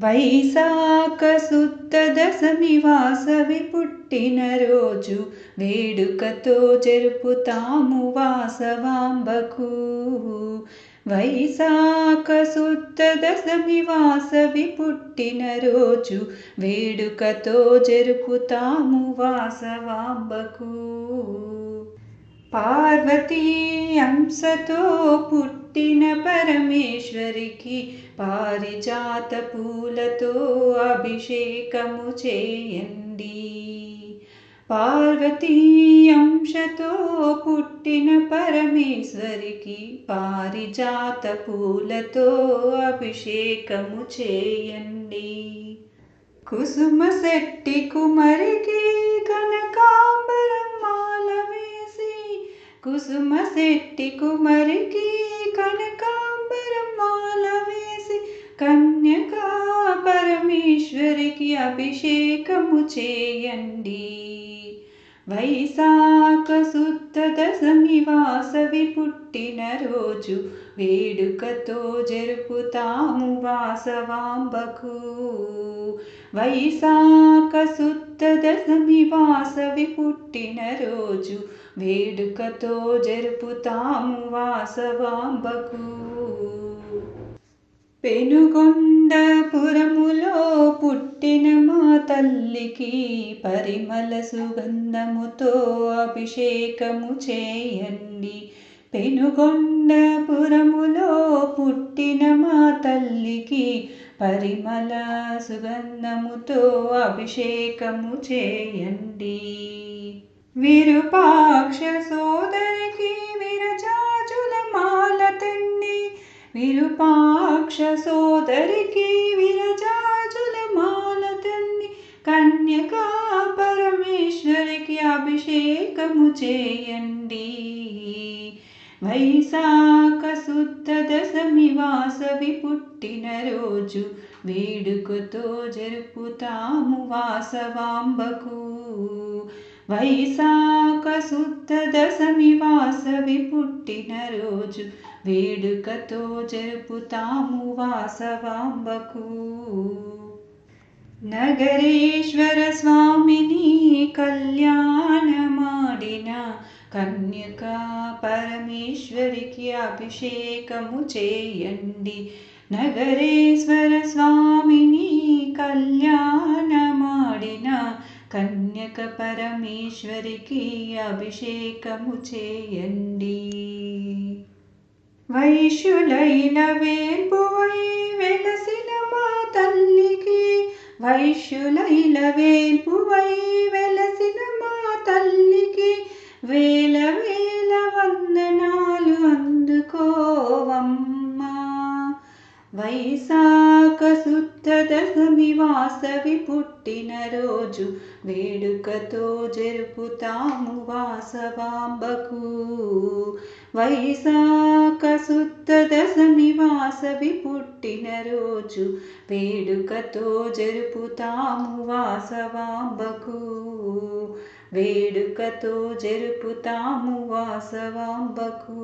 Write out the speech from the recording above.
వైశాఖ శుద్ధ దశమి వాసవి పుట్టినరోజు వేడుకతో జరుపుతాము వాసవాంబకు. వైశాఖ శుద్ధ దశమి వాసవి పుట్టినరోజు వేడుకతో జరుపుతాము వాసవాంబకు. పార్వతీ అంశతో పుట్టిన పరమేశ్వరికి పారిజాత పూలతో అభిషేకము చేయండి. పార్వతీ అంశతో పుట్టిన పరమేశ్వరికి పారిజాత పూలతో అభిషేకము చేయండి. కుసుమ శెట్టి కుమరికి కనకాంబరం మాల వేసి కుసుమ శెట్టి కుమరికి కనకాంబరం మాల వేసి కన్యకా పరమేశ్వరికి అభిషేకము చేయండి. వైశాఖ శుద్ధ దశమి వాసవి పుట్టినరోజు వేడుకతో జరుపుతాము వాసవాంబకు. వైశాఖ శుద్ధ దశమి వాసవి పుట్టినరోజు వేడుకతో జరుపుతాము వాసవాంబకు. పెనుగొండపురములో పుట్టిన మా తల్లికి పరిమళ సుగంధముతో అభిషేకము చేయండి. పెనుగొండపురములో పుట్టిన మా తల్లికి పరిమళ సుగంధముతో అభిషేకము చేయండి. విరుపాక్ష సోదరికి విరజాజుల మాల తండి. విరుపాక్ష సోదరికి విరజాజుల మాల తండి. కన్యకా పరమేశ్వరికి అభిషేకము చేయండి. వైశాఖ శుద్ధ దశమి వాసవి పుట్టినరోజు వేడుకతో జరుపుతాము వాసవాంబకు వైశాఖ శుద్ధ దశమి వాసవి పుట్టినరోజు వేడుకతో జరుపుతాము వాసవాంబకు నగరేశ్వర స్వామిని కళ్యాణమాడిన కన్యకా పరమేశ్వరికి అభిషేకము చేయండి. నగరేశ్వర స్వామిని కళ్యాణమాడిన కన్యక పరమేశ్వరికి అభిషేకము చేయండి. వైశ్యులైన వేల్పువై వెలసిన మా తల్లికి వైశ్యులైన వేల్పువై వెల వేల వేల వందనాలు అందుకోవమ్మా. వైశాఖ శుద్ధ దశమి వాసవి పుట్టిన రోజు వేడుకతో జరుపుతాము వాసవాంబకు. వైశాఖ శుద్ధ దశమి వాసవి పుట్టిన రోజు వేడుకతో జరుపుతాము వాసవాంబకు. वेडुकतो जर्पुतामु वासवाम्बकु।